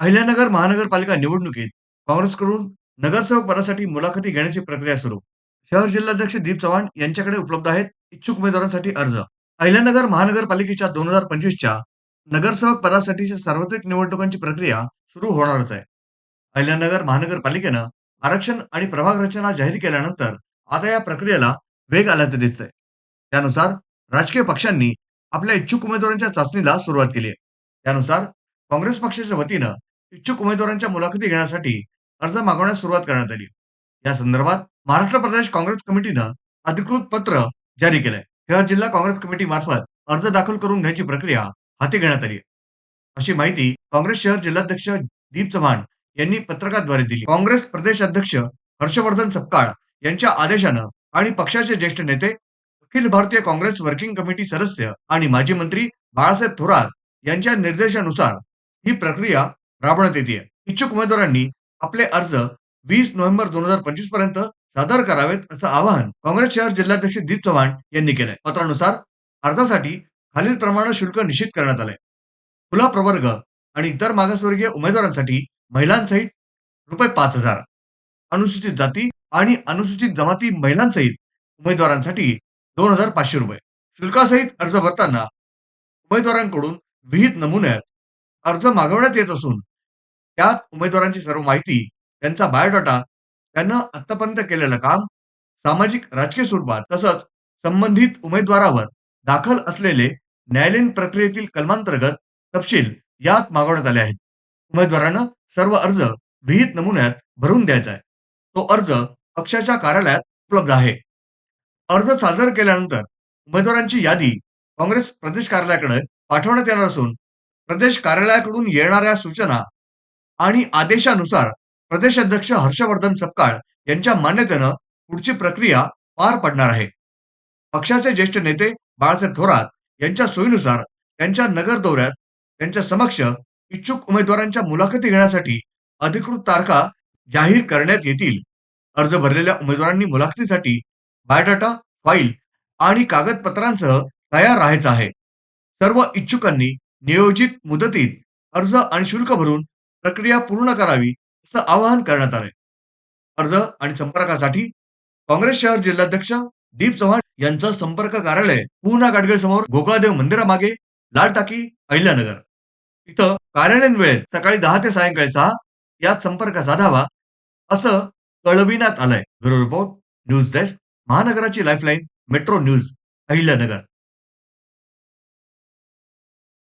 अहिल्यानगर महानगरपालिका निवडणुकीत काँग्रेसकडून नगरसेवक पदासाठी मुलाखती घेण्याची प्रक्रिया सुरू. शहर जिल्हाध्यक्ष दीप चव्हाण यांच्याकडे उपलब्ध आहेत इच्छुक उमेदवारांसाठी अर्ज. अहिल्यानगर महानगरपालिकेच्या दोन हजार पंचवीसच्या नगरसेवक पदासाठीच्या सार्वत्रिक निवडणुकांची प्रक्रिया सुरू होणारच आहे. अहिल्यानगर महानगरपालिकेनं आरक्षण आणि प्रभाग रचना जाहीर केल्यानंतर आता या प्रक्रियेला वेग आल्याचं दिसतंय. त्यानुसार राजकीय पक्षांनी आपल्या इच्छुक उमेदवारांच्या चाचणीला सुरुवात केली आहे. त्यानुसार काँग्रेस पक्षाच्या वतीनं इच्छुक उमेदवारांच्या मुलाखती घेण्यासाठी अर्ज मागवण्यास सुरुवात करण्यात आली. या संदर्भात महाराष्ट्र प्रदेश काँग्रेस कमिटीनं अधिकृत पत्र जारी केलंय. शहर जिल्हा काँग्रेस कमिटी मार्फत अर्ज दाखल करून घेण्याची प्रक्रिया हाती घेण्यात आली. अशी माहिती काँग्रेस शहर जिल्हाध्यक्ष दीप चव्हाण यांनी पत्रकाद्वारे दिली. काँग्रेस प्रदेश अध्यक्ष हर्षवर्धन सपकाळ यांच्या आदेशानं आणि पक्षाचे ज्येष्ठ नेते अखिल भारतीय काँग्रेस वर्किंग कमिटी सदस्य आणि माजी मंत्री बाळासाहेब थोरात यांच्या निर्देशानुसार ही प्रक्रिया राबवण्यात येते. इच्छुक उमेदवारांनी आपले अर्ज वीस नोव्हेंबर दोन हजार पंचवीसपर्यंत सादर करावेत असं आवाहन काँग्रेस शहर जिल्हाध्यक्ष दीप चव्हाण यांनी केलंय. पत्रानुसार अर्जासाठी खालील प्रमाणे शुल्क निश्चित करण्यात आलंय. खुला प्रवर्ग आणि इतर मागासवर्गीय उमेदवारांसाठी महिलांसहित रुपये पाच हजार, अनुसूचित जाती आणि अनुसूचित जमाती महिलांसहित उमेदवारांसाठी दोन हजार पाचशे रुपये. शुल्कासहित अर्ज भरताना उमेदवारांकडून विहित नमुन्यात अर्ज मागवण्यात येत असून त्यात उमेदवारांची सर्व माहिती, त्यांचा बायोडाटा, त्यांना आतापर्यंत केलेलं काम, सामाजिक राजकीय स्वरूपात तसंच संबंधित उमेदवारावर दाखल असलेले न्यायालयीन प्रक्रियेतील कलमांतर्गत तपशील यात मागवण्यात आले आहेत. उमेदवारानं सर्व अर्ज विहित नमुन्यात भरून द्यायचा आहे. तो अर्ज पक्षाच्या कार्यालयात उपलब्ध आहे. अर्ज सादर केल्यानंतर उमेदवारांची यादी काँग्रेस प्रदेश कार्यालयाकडे पाठवण्यात येणार असून प्रदेश कार्यालयाकडून येणाऱ्या सूचना आणि आदेशानुसार प्रदेश अध्यक्ष हर्षवर्धन सपकाळ यांच्या मान्यतेनं पुढची प्रक्रिया पार पडणार आहे. पक्षाचे ज्येष्ठ नेते बाळासाहेब थोरात यांच्या सोयीनुसार त्यांच्या नगर दौऱ्यात त्यांच्या समक्ष इच्छुक उमेदवारांच्या मुलाखती घेण्यासाठी अधिकृत तारखा जाहीर करण्यात येतील. अर्ज भरलेल्या उमेदवारांनी मुलाखतीसाठी बायोडाटा, फाईल आणि कागदपत्रांसह तयार राहायचं आहे. सर्व इच्छुकांनी नियोजित मुदतीत अर्ज आणि शुल्क भरून प्रक्रिया पूर्ण करावी असं आवाहन करण्यात आलंय. अर्ज आणि संपर्कासाठी काँग्रेस शहर जिल्हाध्यक्ष दीप चव्हाण यांचं संपर्क कार्यालय पूर्णा गाडगीळ समोर गोगादेव मंदिरामागे लाल टाकी अहिल्यानगर. इथं कार्यालयीन वेळेत सकाळी दहा ते सायंकाळी सहा यात संपर्क साधावा असं कळविण्यात आलंय. ब्युरो रिपोर्ट न्यूज डेस्क महानगराची लाईफलाईन मेट्रो न्यूज अहिल्यानगर